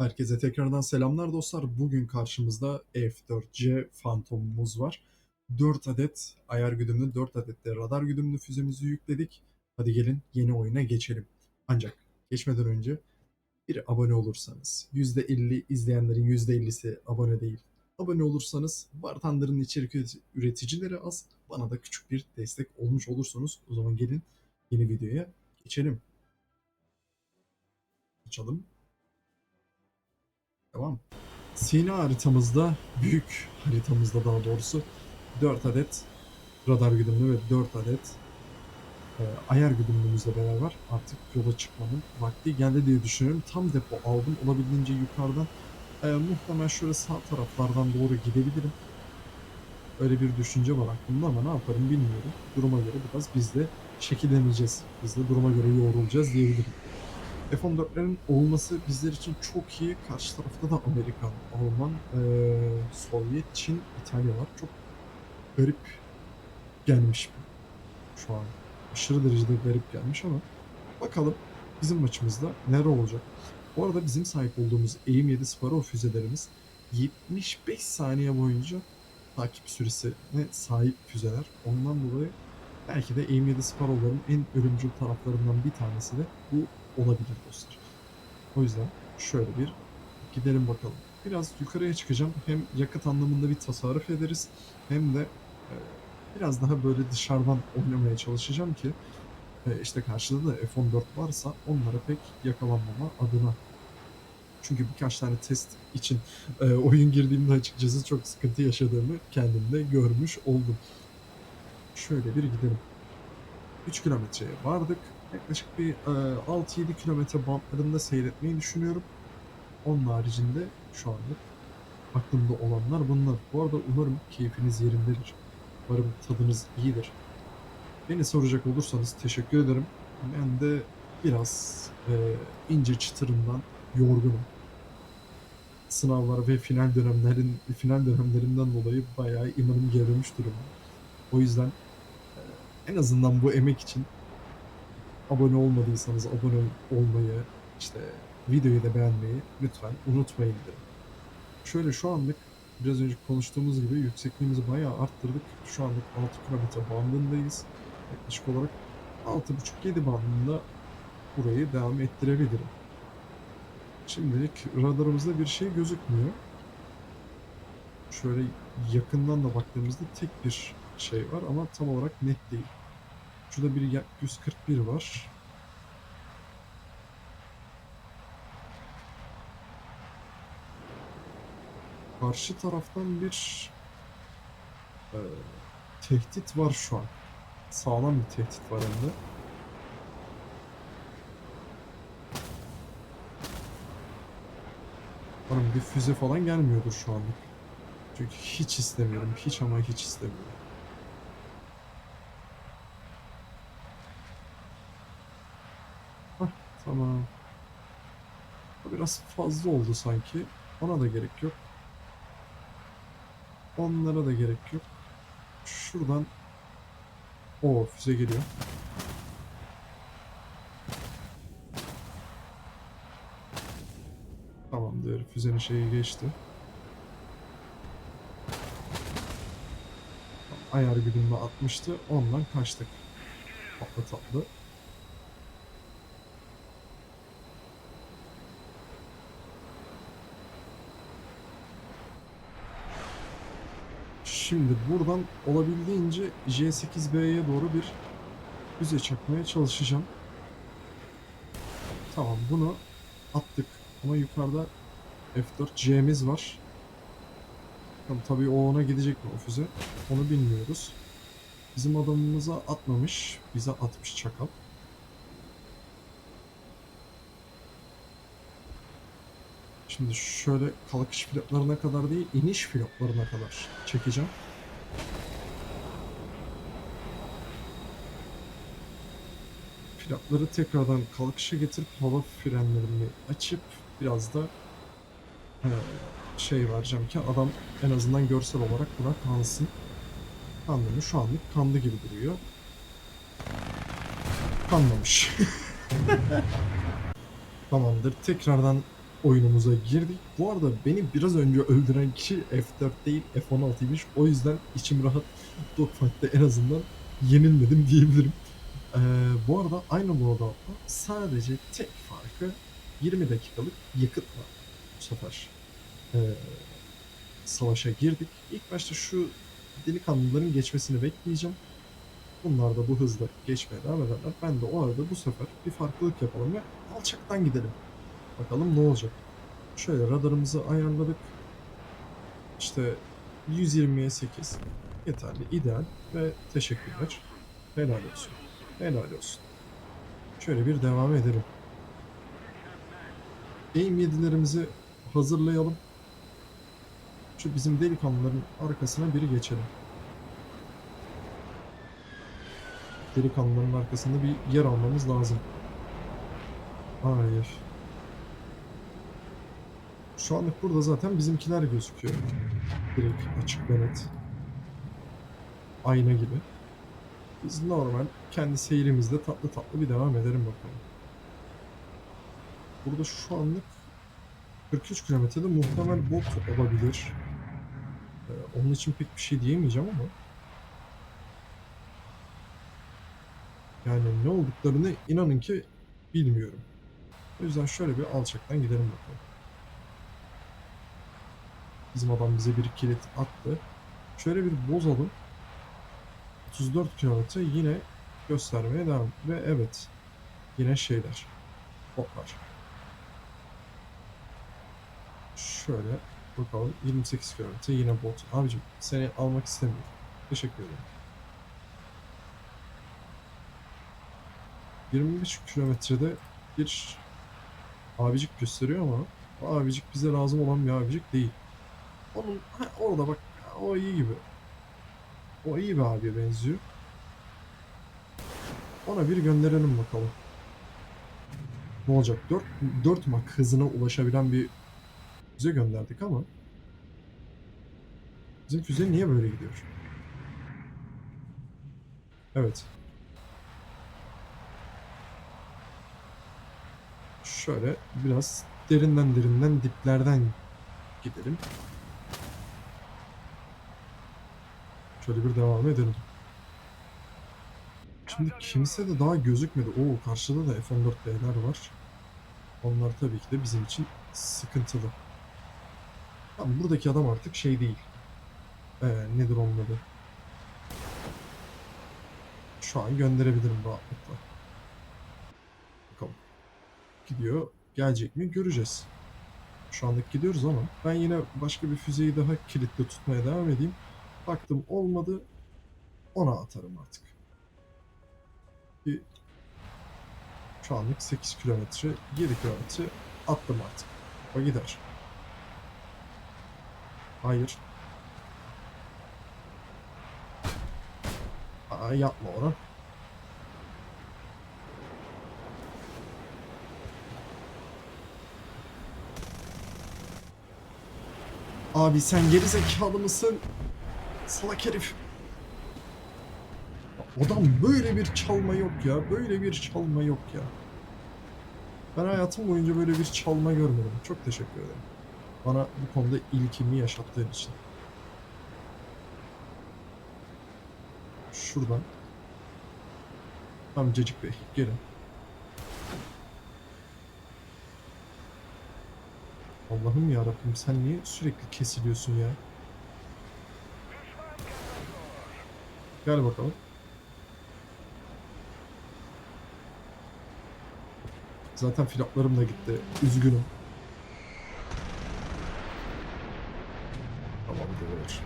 Herkese tekrardan selamlar dostlar. Bugün karşımızda F4C Phantom'umuz var. 4 adet ayar güdümlü, 4 adet de radar güdümlü füzemizi yükledik. Hadi gelin yeni oyuna geçelim. Ancak geçmeden önce bir abone olursanız, %50 izleyenlerin %50'si abone değil. Abone olursanız War Thunder'ın içerik üreticileri az, bana da küçük bir destek olmuş olursunuz. O zaman gelin yeni videoya geçelim. Açalım. Tamam. Sina haritamızda, büyük haritamızda daha doğrusu 4 adet radar güdümlü ve 4 adet e, ayar güdümlümüzle beraber artık yola çıkmanın vakti geldi diye düşünüyorum. Tam depo aldım. Olabildiğince yukarıdan e, muhtemelen şöyle sağ taraflardan doğru gidebilirim. Öyle bir düşünce var aklımda ama ne yaparım bilmiyorum. Duruma göre biraz biz de şekilleneceğiz. Biz de duruma göre yoğrulacağız diyebilirim. F-14'lerin olması bizler için çok iyi. Karşı tarafta da Amerikan, Alman, eee, Sovyet, Çin, İtalya var. Çok garip gelmiş şu an. Aşırı derecede garip gelmiş ama bakalım bizim maçımızda neler olacak. Bu arada bizim sahip olduğumuz AIM-7 Sparrow füzelerimiz 75 saniye boyunca takip süresine sahip füzeler. Ondan dolayı belki de AIM-7 Sparrow'ların en ölümcül taraflarından bir tanesi de bu olabilir dostlar. O yüzden şöyle bir gidelim bakalım. Biraz yukarıya çıkacağım. Hem yakıt anlamında bir tasarruf ederiz hem de e, biraz daha böyle dışarıdan oynamaya çalışacağım ki e, işte karşıda da F-14 varsa onlara pek yakalanmama adına. Çünkü birkaç tane test için e, oyun girdiğimde açıkçası çok sıkıntı yaşadığımı kendimde görmüş oldum. Şöyle bir gidelim. 3 kilometreye vardık. Yaklaşık bir e, 6-7 kilometre bantlarında seyretmeyi düşünüyorum. Onun haricinde şu anlık aklımda olanlar bunlar. Bu arada umarım keyfiniz yerindedir. Umarım tadınız iyidir. Beni soracak olursanız teşekkür ederim. Ben de biraz e, ince çıtırından yorgunum. Sınavlar ve final dönemlerin final dönemlerimden dolayı bayağı imanım gerilemiş durumda. O yüzden en azından bu emek için abone olmadıysanız abone olmayı, işte videoyu da beğenmeyi lütfen unutmayın derim. Şöyle şu anlık biraz önce konuştuğumuz gibi yüksekliğimizi bayağı arttırdık. Şu anlık 6 kilometre bandındayız. Yaklaşık olarak 6.5-7 bandında burayı devam ettirebilirim. Şimdilik radarımızda bir şey gözükmüyor. Şöyle yakından da baktığımızda tek bir şey var ama tam olarak net değil. Şurada bir yak 141 var. Karşı taraftan bir e, tehdit var şu an. Sağlam bir tehdit var hem de. Umarım bir füze falan gelmiyordur şu anlık. Çünkü hiç istemiyorum. Hiç ama hiç istemiyorum. Tamam. Bu biraz fazla oldu sanki. Ona da gerek yok. Onlara da gerek yok. Şuradan o füze geliyor. Tamamdır. Füzenin şeyi geçti. Ayar güdümü atmıştı. Ondan kaçtık. Tatlı tatlı. Şimdi buradan olabildiğince J8B'ye doğru bir füze çakmaya çalışacağım. Tamam bunu attık. Ama yukarıda F4C'miz var. Bakalım tabii o ona gidecek mi o füze? Onu bilmiyoruz. Bizim adamımıza atmamış. Bize atmış çakal. Şimdi şöyle kalkış pilotlarına kadar değil, iniş pilotlarına kadar çekeceğim. Pilotları tekrardan kalkışa getirip hava frenlerini açıp biraz da şey vereceğim ki adam en azından görsel olarak buna kansın. Kandı mı? Şu anlık kandı gibi duruyor. Kanmamış. Tamamdır. Tekrardan oyunumuza girdik. Bu arada beni biraz önce öldüren kişi F4 değil F16'ymış. O yüzden içim rahat. Dogfight'te en azından yenilmedim diyebilirim. Ee, bu arada aynı loadout'ta sadece tek farkı 20 dakikalık yakıt var bu sefer. Ee, savaşa girdik. İlk başta şu delikanlıların geçmesini bekleyeceğim. Bunlar da bu hızla geçmeye devam ederler. Ben de o arada bu sefer bir farklılık yapalım ve alçaktan gidelim. Bakalım ne olacak. Şöyle radarımızı ayarladık. İşte 120'ye 8. Yeterli, ideal ve teşekkürler. Helal olsun. Helal olsun. Şöyle bir devam edelim. Aim 7'lerimizi hazırlayalım. Şu bizim delikanlıların arkasına biri geçelim. Delikanlıların arkasında bir yer almamız lazım. Hayır. Şu anlık burada zaten bizimkiler gözüküyor. Direkt açık ve net. Ayna gibi. Biz normal kendi seyrimizde tatlı tatlı bir devam edelim bakalım. Burada şu anlık 43 kilometrede muhtemel bot olabilir. Ee, onun için pek bir şey diyemeyeceğim ama. Yani ne olduklarını inanın ki bilmiyorum. O yüzden şöyle bir alçaktan gidelim bakalım. Bizim adam bize bir kilit attı. Şöyle bir bozalım. 34 kilometre yine göstermeye devam. Ve evet. Yine şeyler. Botlar. Şöyle bakalım. 28 kilometre yine bot. Abicim seni almak istemiyorum. Teşekkür ederim. 25 kilometrede bir abicik gösteriyor ama abicik bize lazım olan bir abicik değil. Onun ha, orada bak o iyi gibi. O iyi bir abiye benziyor. Ona bir gönderelim bakalım. Ne olacak? 4, 4 mak hızına ulaşabilen bir füze gönderdik ama bizim füze niye böyle gidiyor? Evet. Şöyle biraz derinden derinden diplerden gidelim. Şöyle bir devam edelim. Şimdi kimse de daha gözükmedi. Oo karşıda da F-14B'ler var. Onlar tabii ki de bizim için sıkıntılı. Tamam buradaki adam artık şey değil. Ee, nedir onun adı? Şu an gönderebilirim rahatlıkla. Bakalım. Gidiyor. Gelecek mi? Göreceğiz. Şu anlık gidiyoruz ama ben yine başka bir füzeyi daha kilitli tutmaya devam edeyim. Baktım olmadı. Ona atarım artık. Bir şu anlık 8 kilometre, 7 kilometre attım artık. O gider. Hayır. Aa, yapma onu. Abi sen geri zekalı mısın? Salak herif. Adam böyle bir çalma yok ya. Böyle bir çalma yok ya. Ben hayatım boyunca böyle bir çalma görmedim. Çok teşekkür ederim. Bana bu konuda ilkimi yaşattığın için. Şuradan. Amcacık Bey gelin. Allah'ım ya Rabbim sen niye sürekli kesiliyorsun ya? Gel bakalım. Zaten flaplarım da gitti. Üzgünüm. Tamamdır.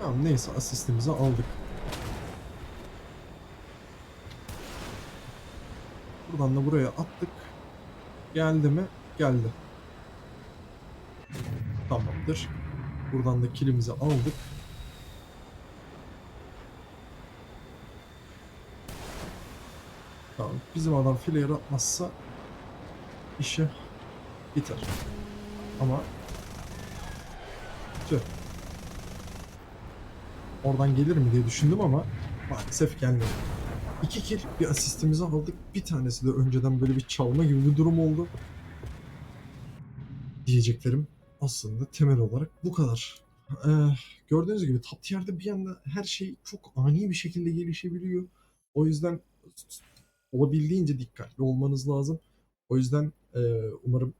Tamam neyse asistimizi aldık. Buradan da buraya attık. Geldi mi? Geldi. Tamamdır. Buradan da kilimizi aldık. Tamam. Bizim adam flare atmazsa işi biter. Ama tüh. Oradan gelir mi diye düşündüm ama maalesef gelmedi. iki kill bir asistimizi aldık. Bir tanesi de önceden böyle bir çalma gibi bir durum oldu. Diyeceklerim aslında temel olarak bu kadar. Ee, gördüğünüz gibi top tier'de bir anda her şey çok ani bir şekilde gelişebiliyor. O yüzden olabildiğince dikkatli olmanız lazım. O yüzden e, umarım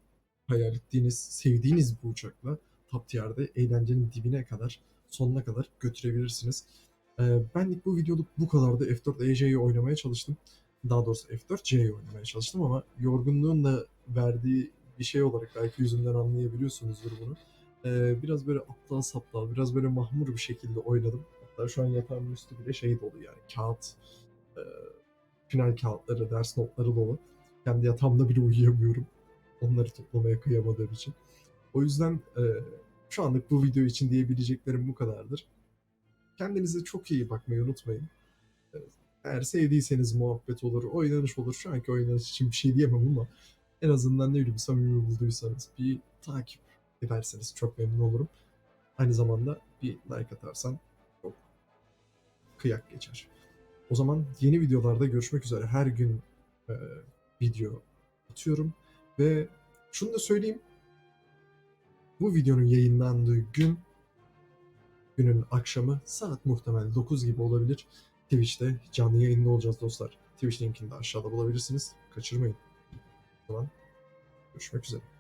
hayal ettiğiniz, sevdiğiniz bu uçakla top tier'de eğlencenin dibine kadar, sonuna kadar götürebilirsiniz. Ee, benlik bu videoluk bu kadardı. F4 EJ'yi oynamaya çalıştım. Daha doğrusu F4 C'yi oynamaya çalıştım ama yorgunluğun da verdiği bir şey olarak belki yüzümden anlayabiliyorsunuzdur bunu. Ee, biraz böyle aptal saptal, biraz böyle mahmur bir şekilde oynadım. Hatta şu an yatağımın üstü bile şey dolu yani kağıt, e, final kağıtları, ders notları dolu. Kendi yatağımda bile uyuyamıyorum. Onları toplamaya kıyamadığım için. O yüzden e, şu anlık bu video için diyebileceklerim bu kadardır. Kendinize çok iyi bakmayı unutmayın. E, Eğer sevdiyseniz muhabbet olur, oynanış olur. Şu anki oynanış için bir şey diyemem ama en azından ne bileyim samimi bulduysanız bir takip ederseniz çok memnun olurum. Aynı zamanda bir like atarsan çok kıyak geçer. O zaman yeni videolarda görüşmek üzere. Her gün e, video atıyorum ve şunu da söyleyeyim. Bu videonun yayınlandığı gün günün akşamı saat muhtemelen 9 gibi olabilir. Twitch'te canlı yayında olacağız dostlar. Twitch linkini de aşağıda bulabilirsiniz. Kaçırmayın. O zaman görüşmek üzere.